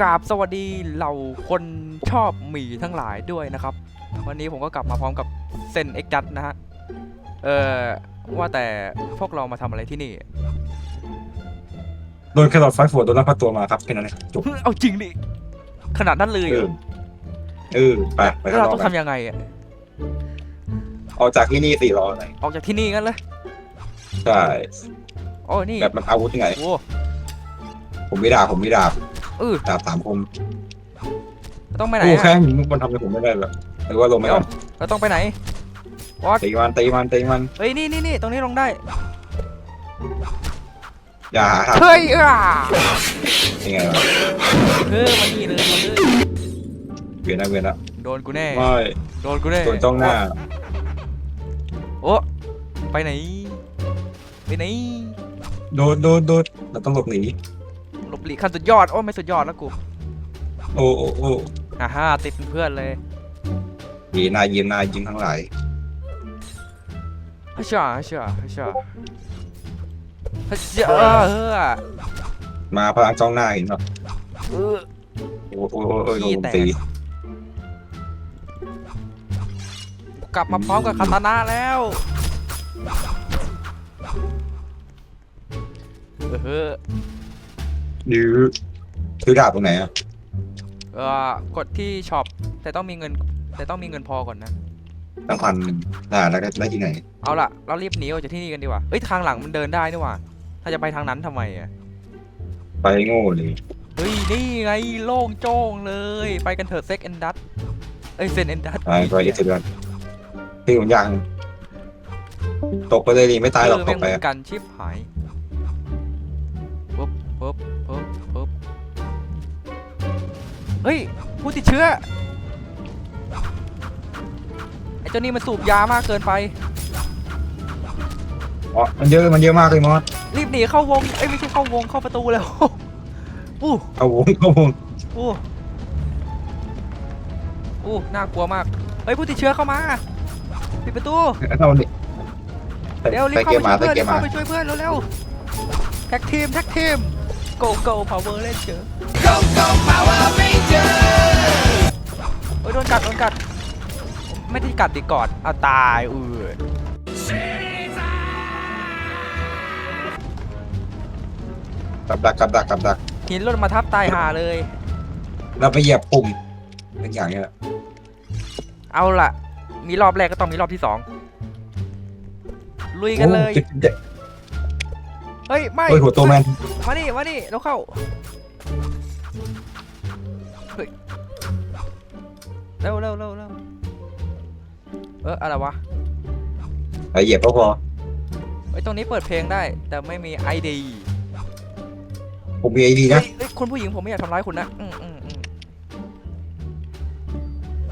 กราบสวัสดีเหล่าคนชอบหมีทั้งหลายด้วยนะครับ วันนี้ผมก็กลับมาพร้อมกับเซนเอ็กดัตนะฮะ เออว่าแต่พวกเรามาทำอะไรที่นี่ โดนแครอทไฟฝนโดนลักพาตัวมาครับแค่นั้นเองจบเอาจริงดิขนาดนั้นเลยเอเหรออเออไปไปแล้วทำเรารอต้องกันทำยังไงอะออกจากที่นี่สี่รออะไรออกจากที่นี่กันเลยใช่ โอ้นี่แบบมันอาวุธที่ไหนโอ้ผมมีดาบผมมีดาบเออดาบสามคมเราต้องไปไหนโอ้แค่อะมันทำให้ผมไม่ได้หรอกหรือว่าลงไม่ก่อนเราต้องไปไหนตีมันตีมันตีมันเฮ้ยนี่นี่นี่ตรงนี้ลงได้อย่าหาทเฮ้ยอะำยังไงวะเออมานี่เลยมาเลยเวียนนะเวียนนะโดนกูแน่ไม่โดนกูแน่โดนจ้องหน้าโอ้ไปไหน ไปไหน โดนโดนโดนเราต้องหลบหนีหลบหลีกขั้นสุดยอด โอ้ไม่สุดยอดแล้วกูโอ้โอ้โอ้อ่าฮ่าติดเป็นเพื่อนเลยยีนายยิงนายยิงทั้งหลายฮัชชาฮัชชาฮัชชาฮัชชาเออมาพลังจ้องหน้าเห็นป่ะเออโอ้โอ้โอ้โอ้โดนผมตีกลับมาพร้อมกับคาตานะแล้ว เออดื้อซื้อดาบตรงไหนอะเออกดที่ช็อปแต่ต้องมีเงิน แต่ต้องมีเงินพอก่อนนะ ตั้งพันหนึ่งอ่าแล้วได้ได้ที่ไหน เอาล่ะ เรารีบหนีออกจากที่นี่กันดีกว่าเอ้ยทางหลังมันเดินได้นี่หว่า ถ้าจะไปทางนั้นทำไมอะ ไปโง่เลยเฮ้ย นี่ไงโล่งโจ้งเลย ไปกันเถอะเซ็กแอนดัตเอ้ยเซนแอนดัตไปไปเอสเดือนที่ผมยังตกไปเลยดิไม่ตายหรอกตกไปออะกันชิบหาย เฮ้ย ผู้ติดเชื้อ ไอ้เจ้านี่มันสูบยามากเกินไป อ๋อมันเยอะมันเยอะมากเลยมอสรีบหนีเข้าวง เอ้ยไม่ใช่เข้าวงเข้าประตูแล้ว อู้เอาวงเอาวงอู้อู้น่ากลัวมาก เฮ้ยผู้ติดเชื้อเข้ามา ปิดประตู เอาดิเร็วรีบใส่เข้าเกมไปมาช่วยใส่เพื่อนเกรีมบมาเข้าไปช่วยเพื่อนเร็วๆแท็กทีมแท็กทีม go go power ranger โอ้ยโดนกัดโดนกัด ไม่ได้กัดดิกอดเอาตายเออกับดักกับดักกับดัก หินหล่นมาทับตายหาเลย เราไปเหยียบปุ่มเป็นอย่างเงี้ยเอาล่ะ มีรอบแรกก็ต้องมีรอบที่สองลุยกันเลยโอ้จ็บจ็บ เฮ้ยไม่เฮ้ยหัวโตแมน มานี่มานี่เราเข้าเฮ้ยเร็วเร็วเร็วเร็วเอออะไรวะไปเหยียบก็พอไอ้ยตรงนี้เปิดเพลงได้ แต่ไม่มีไอดีผมมีไอดีนะเฮ้ยเฮ้ยคุณผู้หญิงผมไม่อยากทำร้ายคุณนะอืมอืมอืม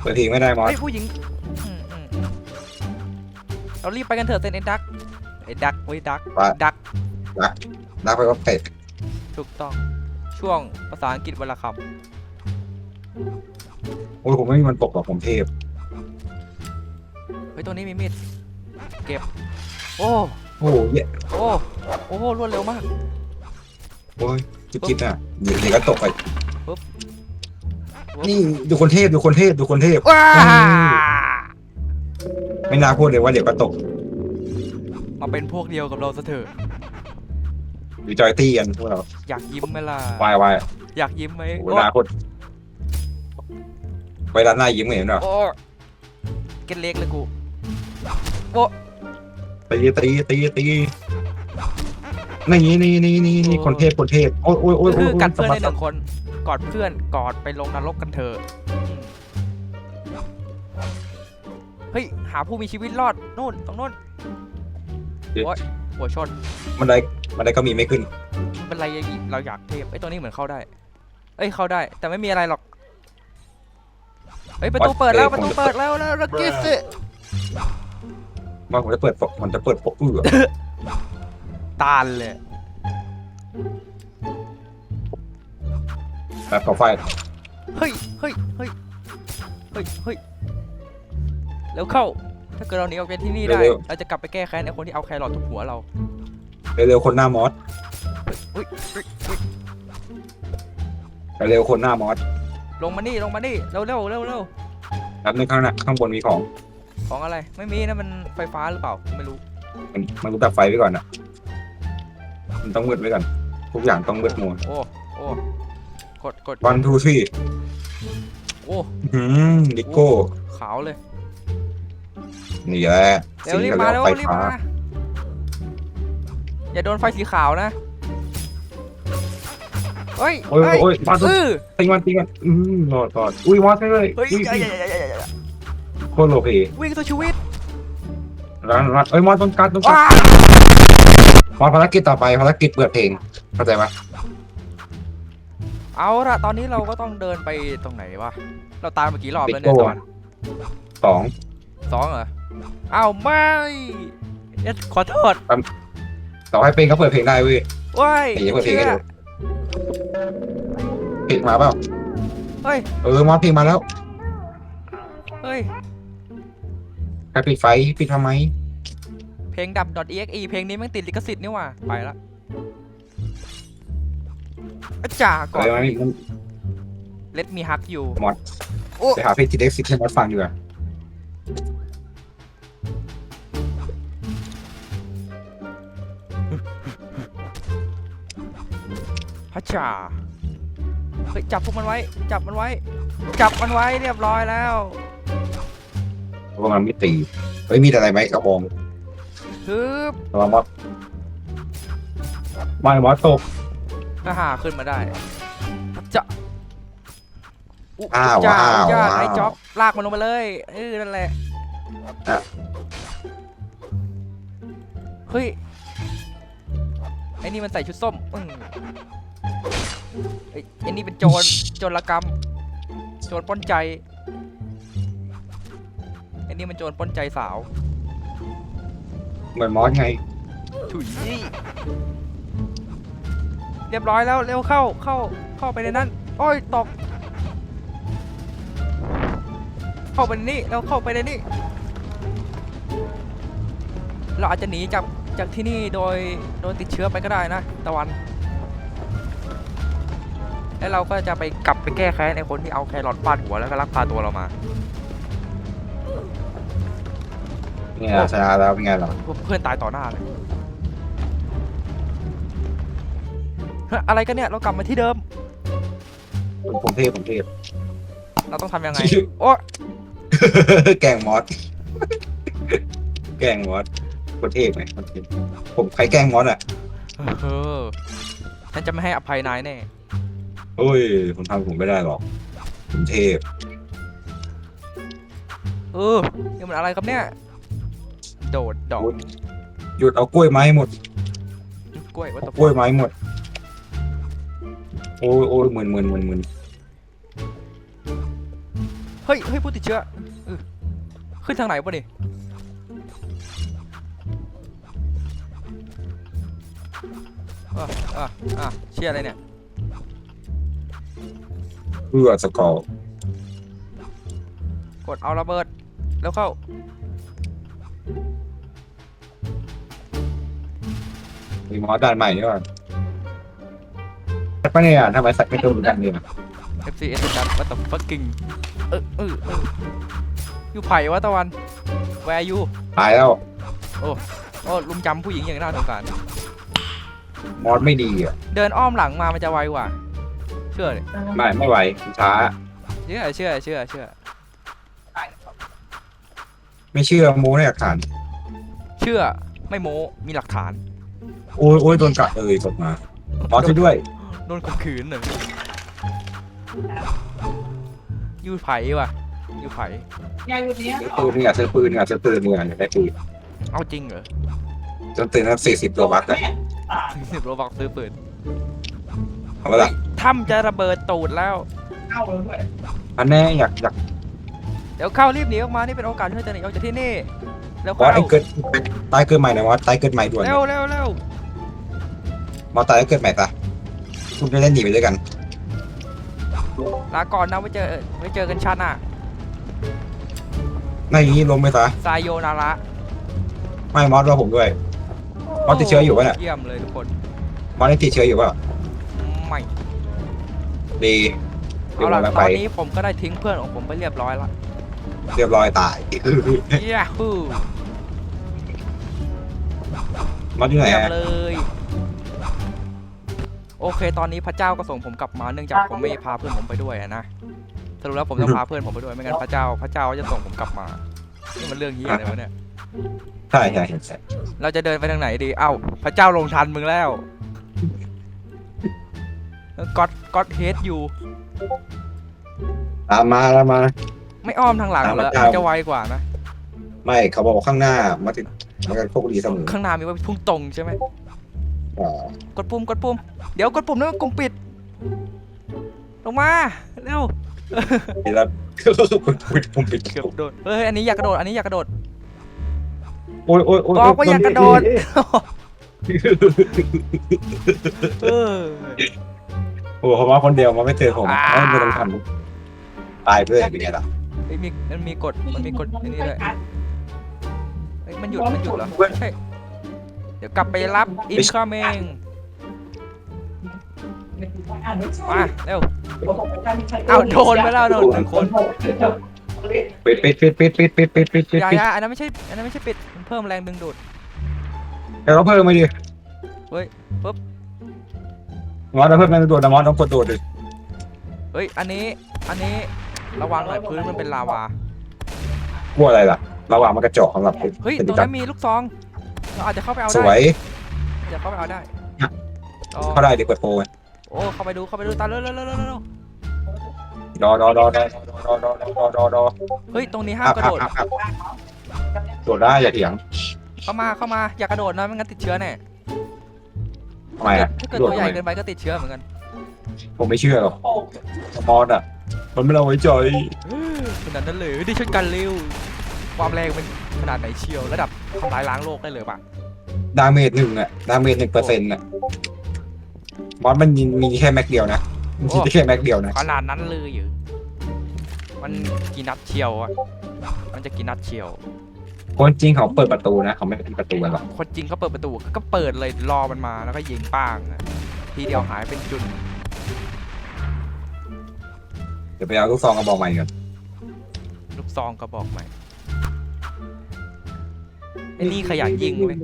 เปิดเพลงไม่ได้มอสเฮ้ยผู้หญิงอืมอืมอืมเรารีบไปกันเถอะเซนเอ็นดักไอ้ดักเว้ยดักว่าดัก นักไปก็เตะถูกต้องช่วงภาษาอังกฤษวันละคโอ้ยผมไม่มีมันตกหรอกผมเทพำเฮ้ยตัวนี้มีมีดเก็บ โอ้โอ้โหเหี้ยโอ้โอ้โหรวดเร็วมาก โอ้ยจิ๊บจิ๊บน่ะเดี๋ยวเดี๋ยวก็ตกไปปุ๊บ นี่ดูคนเทพดูคนเทพดูคนเทพ ว้าไม่น่าพูดเลยว่าเดี๋ยวก็ตกมาเป็นพวกเดียวกับเราซะเถอะ อยู่จอยตี้กันพวกเราอยากยิ้มไหมล่ะวายวายอยากยิ้มไหมโอ้โอ้หน้าโคตรเวลาหน้ายิ้มเห็นหรอโอ้เก็ตเล็กเลยกูตีตีตีตีนี่นี่นี่นี่นี่คนเทพคนเทพโอ้ยโอ้ยโอ้ยคือโยกัดเพื่อนสะได้หนึ่งคนกอดเพื่อนกอดไปลงนรกกันเถอะอืมเฮ้ยหาผู้มีชีวิตรอดนู่นตรงนู่นโอ๊ย หัวชนมันได้มันได้ก็มีไม่ขึ้น มันเป็นไรอย่างงี้เราอยากเทพไอ้ยตัวนี้เหมือนเข้าได้ เอ้ยเข้าได้ แต่ไม่มีอะไรหรอกเฮ้ยประตู What? เปิดแล้วเอ้ปยระตูผมจะเปิดแล้วแล้วลักกี้สิว่าผมจะเปิดปกมันจะเปิดปกเอื้อตาลเลยแบบต่อไฟเฮ้ยเฮ้ยเฮ้ยเฮ้ยเฮ้ยแล้วเข้า ถ้าเกิดเราหนีออกจากที่นี่ได้เราจะกลับไปแก้แค้นไอ้คนที่เอาแครอททุบหัวเราเร็วๆคนหน้ามอสอุ้ยอุ้ยอุ้ยไปเร็วคนหน้ามอสลงมานี่ลงมานี่เร็วเร็วเร็วเร็วแป๊บนึงข้างหน้าข้างบนมีของของอะไรไม่มีนะมันไฟฟ้าหรือเปล่าไม่รู้มันมันรู้ดับไฟไว้ก่อนนะมันต้องมืดไว้ก่อนทุกอย่างต้องมืดมัวโอ้โอ้กดกดวันทูซี่โอ้อืมดิโก้ขาวเลย นี่แหละเร็วรีบสิ่งมาที่เร็วไฟรีบฟ้ามาอย่าโดนไฟสีขาวนะเฮ้ยโอ้ยเฮ้ยโอ้ยมาเอตัวอตีมันตีมันอืมรอดรอดอุ้ยมอสเลยเฮ้ยอุ้ยอย่าอย่าอย่าอย่าอย่าโคตรโอเควิ่งตัวชีวิตร้านร้านเอ้ยมอสต้องการต้องการว้ามอสภารกิจต่อไปภารกิจเปิดเพลงเข้าใจปะเอาละตอนนี้เราก็ต้องเดินไปตรงไหนวะเราตามมากี่รอบดิแล้วเนี่ยโก้ตอนสอง สองเหรออ้าวไม่เอ็ดขอโทษต่อให้เป็นเขาเปิดเพลงได้เว้ยว้ายเดี๋ยวเปิดเพลงเชื่ให้อดูเพลงมาเปล่าเฮ้ยเออมอสเพลงมาแล้วเฮ้ยใครปิดไฟปิดทำไม เพลงดับ .exe เพลงนี้แม่งติดลิขสิทธิ์นี่หว่าไปละอาจ่าก่อนอะไรวะนี่มัน let me hug you มอสโอ้ไปหาเพลงที่เด็กซิกให้มอสฟังดีกว่า ฮัจจ่าเฮ้ยจับพวกมันไว้ จับมันไว้ จับมันไว้เรียบร้อยแล้วเพราะว่ามันไม่ตีเฮ้ยมีอะไรไหมกระบองฮึบระวังมอสไม่มอสตกก็หาขึ้นมาได้ฮัจจ่าอุ๊อ้าวจ้าว้าวจ้าว้าว ไอ้จ็อบลากมันลงมาเลยเออนั่นแหละอะเฮ้ยไอ้นี่มันใส่ชุดส้มอืม ไอ้ไอ้นี่เป็นโจร โจรกรรม โจรปล้นใจไอ้นี่มันโจรปล้นใจสาวเหมือนมอสไง ถุยเรียบร้อยแล้วเร็วเข้าเข้าเข้าไปในนั้นโอ้ยตก เข้าไปในนี่แล้วเข้าไปในนี่เราอาจจะหนีจากจากที่นี่โดยโดยติดเชื้อไปก็ได้นะตะวัน แล้วเราก็จะไปกลับไปแก้แค้นในคนที่เอาแครอทฟาดหัวแล้วก็ลักพาตัวเรามาไงล่ะชนะแล้วเป็นไงล่ะเพื่อนตายต่อหน้าเลยเฮ้ยอะไรกันเนี่ยเรากลับมาที่เดิม ผมผมเทพผมเทพ เราต้องทำยังไง โอ้แกล้งมอส แกล้งมอสคนเทพไงคนเทพผมใครแกล้งมอสอะ เออฉันจะไม่ให้อภัยนายแน่ โอ้ยผมทำผมไม่ได้หรอกผมเทพเออนี่มันอะไรครับเนี่ย โดดดอกหยุดเอากล้วยไม้หมดกล้วยวัตเอาถุกล้วยไม้หมด โอ้ยโอ้ยหมื่นหมื่นหมื่นหมื่นเฮ้ยเฮ้ยผู้ติดเชื้อเออขึ้นทางไหนวะนี่อะอะอะเชี่ยอะไรเนี่ย เพื่อสกอร์กดเอาระเบิด แล้วเข้า มีมอสด้านใหม่ด้วยแต่ปะเนี่ยทำไมใส่ไม่ตรงกันเนี่ย FC S จัดวัตถุ fucking เออเออเอออยู่ไผ่วะตะวัน where you ตายแล้ว โอ้ลุมจำผู้หญิงอย่างน่าสงสารมอสไม่ดีอะ เดินอ้อมหลังมามันจะไวกว่าเชื่อเลยไม่ไม่ไหวช้า เชื่อเชื่อเชื่อเชื่อไม่เชื่อโม้ในหลักฐานเชื่อไม่โม้มีหลักฐานโอ้ยโอ้ยโดนกัดเอ่ยกดมามอสช่วยด้วยโดนข่มขืนหนึ่งยูไผ่ว่ะยูไผ่ซื้อปืนเนี่ยซื้อปืนเนี่ยซื้อปืนเนี่ยอยากได้ปืนเอาจริงเหรอจนตื่นแล้วสี่สิบตัวบัตอะสิบโรบอกซื้อปืนเอาละ ถ้ำจะระเบิดตูดแล้วอันแน่อยากอยากเดี๋ยวเข้ารีบหนีออกมา นี่เป็นโอกาสที่เราจะหนีออกจากที่นี่ แล้วมอสเข้าไอ้เกิดตายเกิดใหม่นะมอสตายเกิดใหม่ด่วนเร็วเร็วเร็วมอสตายแล้วเกิดใหม่ตาคุณจะเล่นหนีไปด้วยกัน ลาก่อนนะไว้เจอไว้เจอกันชาติหน้าในนี้ลงไปตาซายโยนาระไม่มอสรอผมด้วย มอสติดเชื้ออยู่ปะเนี่ย เยี่ยมเลยทุกคนมอสได้ติดเชื้ออยู่เปล่าไม่ ดีเดี๋ยเอาวล่ะเราตไปอนนี้ผมก็ได้ทิ้งเพื่อนของผมไปเรียบร้อยละเรียบร้อยตายยาฮูมอสอยู่ไหนเรียบอะเลย โอเค ตอนนี้พระเจ้าก็ส่งผมกลับมาเนื่องจากผมไม่พาเพื่อนผมไปด้วยอะนะสรุปแล้วผมต้องพาเพื่อนผมไปด้วยไม่งั้นพระเจ้า พระเจ้าจะส่งผมกลับมานี่มันเรื่องเฮียอะไรวะเนี่ย ใช่ใช่ใช่เราจะเดินไปทางไหนดี เอ้า พระเจ้าลงทันมึงแล้ว ก็อดก็อดเฮดอยู่ ตามมาตามมา ไม่อ้อมทางหลังตามเหรอพระเจ้ามันจะไวกว่านะ ไม่เขาบอกว่าข้างหน้ามาถึงมันก็โชคดีเสมอข้างหน้ามีไว้พุ่งตรงใช่ไหมอ่ากดปุ่มกดปุ่ม เดี๋ยวกดปุ่มแล้วกลุ่มปิด ลงมาเร็วทีละผมปิดเกือบโดนเฮ้ยอันนี้อยากกระโดดอันนี้อยากกระโดดโอ้ยโอ้ยโอ้ยบอกว่าอย่ากระโดดเออ โอ้โหผมว่าคนเดียวมันไม่เจอผมอ่าไม่ต้องทำตายเพื่อนเป็นไงล่ะเฮ้ยมีมันมีกดมันมีกดอันนี้ด้วยเฮ้ยมันหยุดมันหยุดเหรอไม่ใช่เดี๋ยวกลับไปรับ incoming มาเร็วเอ้าโดนไปแล้วโดนหนึ่งคนปิดปิดปิดปิดปิดปิดปิดปิดปิดอย่าปิดอย่าอันนั้นไม่ใช่อันนั้นไม่ใช่ปิดมันเพิ่มแรงดึงดูดแล้วเราเพิ่มมาดิเฮ้ยปุ๊บ มอสเราเพิ่มแรงโดดนะมอสต้องกดโดดดิเฮ้ย อันนี้ อันนี้ระวังหน่อยพื้นมันเป็นลาวา กลัวอะไรล่ะระหว่างมันกระจอกสำหรับเฮ้ยเป็นตรงจันั้นมีลูกซอง เราอาจจะเข้าไปเอาสได้วยอาจจะเข้าไปเอาได้รอเข้าได้เด็กเปิดโปรไงโอ้ เข้าไปดู เข้าไปดู ตามเร็วเร็วเร็วเร็วเร็วรอรอรอรอรอรอรอรอรอรอเฮ้ย ตรงนี้ห้าอัมพกระอัโดพดอัพอัพโดดได้อย่าเถียงเข้ามา เข้ามา อย่ากระโดดนะไม่งั้นติดเชื้อแน่ ทำไมอะถ้าเกิดโดดตัวใหทำญ่ไมเกินไปก็ติดเชื้อเหมือนกันผมไม่เชื่อหรอกมอสอะมันไม่เราไว้ใจขนาดนั้นเลยดิฉันกันเร็ว ความแรงเป็นขนาดไหนเชียว ระดับทำลายล้างโลกได้เลยปะดาเมจหนึ่งอะดาเมจหนึ่งเปอร์เซ็นต์อะมอสมันมีแค่แม็กเดียวนะมันมีแค่แม็กเดียวนะขนาดนั้นเลยอยู่มันกี่นัดเชียวอะมันจะกี่นัดเชียว คนจริงเขาเปิดประตูนะเขาไม่ปิดประตูกันหรอกคนจริงเขาเปิดประตูก็เปิดเลยรอมันมาแล้วก็ยิงป้างอะทีเดียวหายเป็นจุดเดี๋ยวไปเอาลูกซองกระบอกใหม่ก่อนลูกซองกระบอกใหม่ไอ้นี่ขยันยิงเว้ย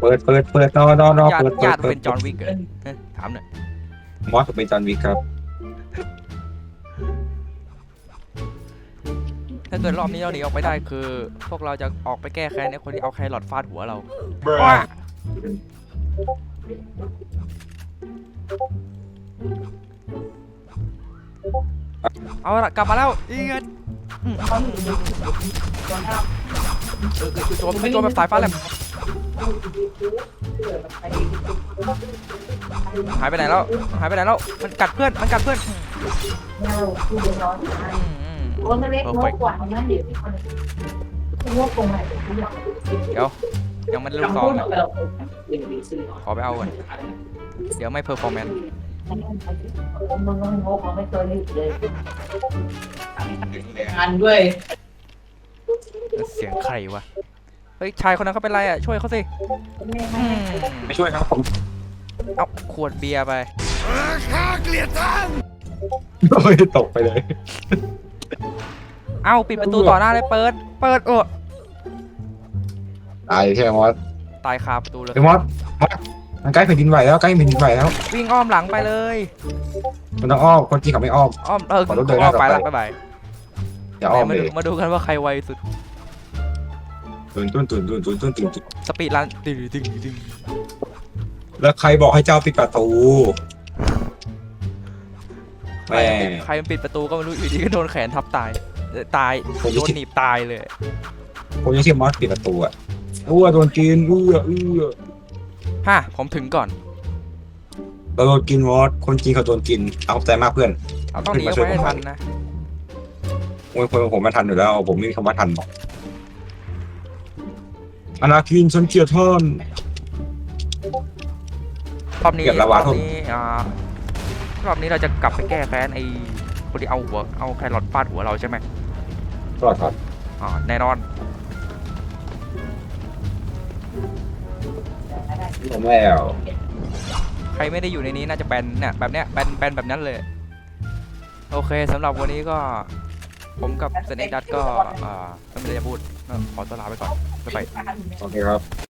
เปิดเปิดเปิดนอนอนอญาติเปิดเปิญาดติเปิเป็ดนจอห์นวิกเหรอเฮ้ยถามหน่อยมอสเป็นจอห์นวิกครับ ถ้าเกิดรอบนี้เราหนีออกไปได้คือ พวกเราจะออกไปแก้แค้นไอ้คนที่เอาแครอทฟาดหัวเราว้าเอาละกลับมาแล้วอีกอืมเออคือโจมคือโจมแบบสายฟ้าแลบหายไปไหนแล้ว หายไปไหนแล้ว มันกัดเพื่อน มันกัดเพื่อนอืมอืม โอ้ไม่เล็กงกกว่านั้นเดี๋ยวพี่คนงกตรงไหนเดี๋ยวพี่บอกยังไม่ได้ลูกซองเลยขอไปเอาก่อนเดี๋ยวไม่เพอร์ฟอร์แมนซ์มึงก็งกเราไม่เคยหยุดเลยงานด้วย เสียงใครวะ เฮ้ยชายคนนั้นเขาเป็นไรอะ ช่วยเขาสิอืมไม่ช่วยครับผม เอาขวดเบียร์ไปโอ้ยตกไปเลย เอาปิดประตูต่อหน้าเลยเปิด เปิดเออตายใช่ไหมมอสตายคาประตูเลยมอสมอสมันใกล้แผ่นดินไหวแล้วใกล้แผ่นดินไหวแล้ววิ่งอ้อมหลังไปเลยมันต้องอ้อมคนจริงกับไม่อ้อม อ้อมเออขอรถเดินอ้อมไปหน้าต่อไป ละบ๊ยบอย่าอ้อมมาเลดูยมาดูกันว่าใครไวสุดตุ่นตุ่นตุ่นตุ่นตุ่นตุ่นตุ่นสปีดรันตึงดึงดึงแล้วใครบอกให้เจ้าปิดประตูใครใครมันปิดประตูก็ไม่รู้อยู่ดีก็โดนแขนทับตาย ตายผมโดนหนีบตายเลยผมยังเชื่อมอสปิดประตูอะอู้โดนกินอู้อู้ฮะผมถึงก่อน เราโดนกินมอสคนจริงเขาโดนกิน เอาใจมากเพื่อนเราต้องหนีเอาไว้ให้ทันนะโอ้ยคนผมมาทันอยู่แล้ว ผมไม่มีคำว่าทันหรอกอนาคินฉันเกลียดท่านรอบนี้เก็บรละอวะบนี้อ่ารอบนี้เราจะกลับไปแก้แค้นไอ้คนที่เอาหัวเอาแครอทฟาดหัวเราใช่ไหม รอดครับอ่าแน่นอนผมแล้วใครไม่ได้อยู่ในนี้น่าจะแบนเนี่ยแบบเนี้ยแบนแบนแบบนั้นเลย โอเคสำหรับวันนี้ก็ ผมกับเซนเอ็กดัตก็อ่าไม่มีอะไรจะพูดก็ขอตัวลาไปก่อนบ๊ายบาย โอเคครับ